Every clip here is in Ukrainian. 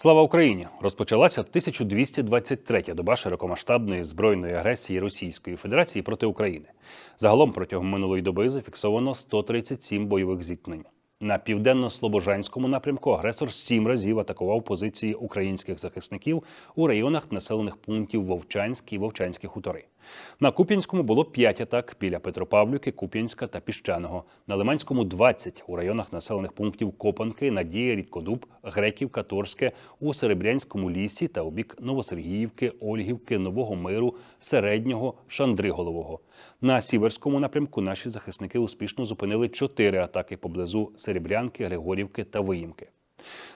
Слава Україні! Розпочалася 1223-я доба широкомасштабної збройної агресії Російської Федерації проти України. Загалом протягом минулої доби зафіксовано 137 бойових зіткнень. На південно-слобожанському напрямку агресор сім разів атакував позиції українських захисників у районах населених пунктів Вовчанськ і Вовчанські хутори. На Куп'янському було 5 атак біля Петропавлівки, Куп'янська та Піщаного. На Лиманському 20 у районах населених пунктів Копанки, Надія, Рідкодуб, Греківка, Торське, у Серебрянському лісі та у бік Новосергіївки, Ольгівки, Нового Миру, Середнього, Шандриголового. На Сіверському напрямку наші захисники успішно зупинили чотири атаки поблизу Серебрянки, Григорівки та Виїмки.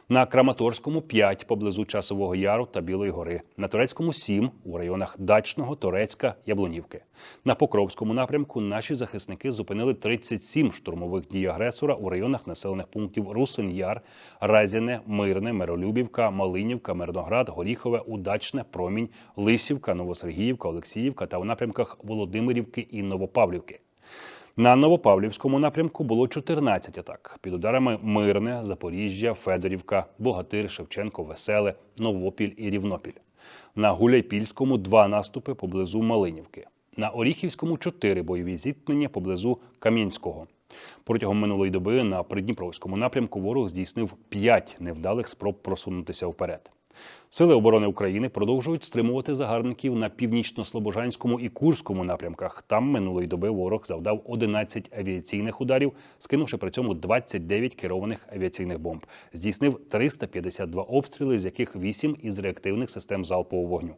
На Краматорському 5 поблизу Часового Яру та Білої гори. На Турецькому 7 у районах Дачного, Торецька, Яблунівки. На Покровському напрямку наші захисники зупинили 37 штурмових дій агресора у районах населених пунктів Русин Яр, Разяне, Мирне, Миролюбівка, Малинівка, Мирноград, Горіхове, Удачне, Промінь, Лисівка, Новосергіївка, Олексіївка та у напрямках Володимирівки і Новопавлівки. На Новопавлівському напрямку було 14 атак під ударами Мирне, Запоріжжя, Федорівка, Богатир, Шевченко, Веселе, Новопіль і Рівнопіль. На Гуляйпільському два наступи поблизу Малинівки. На Оріхівському чотири бойові зіткнення поблизу Кам'янського. Протягом минулої доби на Придніпровському напрямку ворог здійснив п'ять невдалих спроб просунутися вперед. Сили оборони України продовжують стримувати загарбників на північно-слобожанському і Курському напрямках. Там минулої доби ворог завдав 11 авіаційних ударів, скинувши при цьому 29 керованих авіаційних бомб. Здійснив 352 обстріли, з яких 8 із реактивних систем залпового вогню.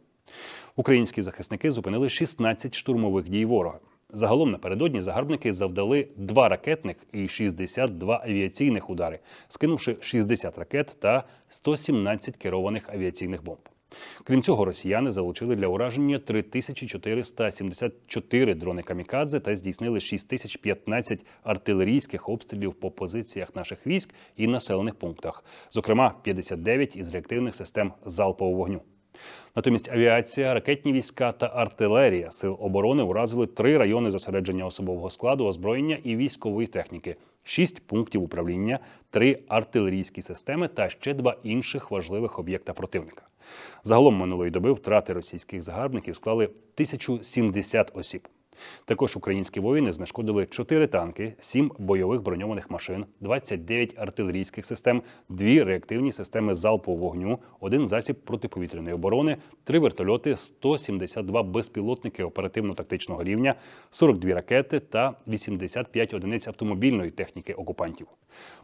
Українські захисники зупинили 16 штурмових дій ворога. Загалом напередодні загарбники завдали два ракетних і 62 авіаційних удари, скинувши 60 ракет та 117 керованих авіаційних бомб. Крім цього, росіяни залучили для ураження 3474 дрони камікадзе та здійснили 6015 артилерійських обстрілів по позиціях наших військ і населених пунктах, зокрема 59 із реактивних систем залпового вогню. Натомість авіація, ракетні війська та артилерія сил оборони уразили три райони зосередження особового складу, озброєння і військової техніки, шість пунктів управління, три артилерійські системи та ще два інших важливих об'єкта противника. Загалом минулої доби втрати російських загарбників склали 1070 осіб. Також українські воїни знешкодили 4 танки, 7 бойових броньованих машин, 29 артилерійських систем, 2 реактивні системи залпового вогню, один засіб протиповітряної оборони, 3 вертольоти, 172 безпілотники оперативно-тактичного рівня, 42 ракети та 85 одиниць автомобільної техніки окупантів.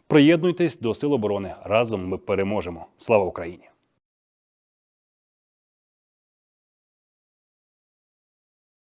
Приєднуйтесь до сил оборони. Разом ми переможемо. Слава Україні!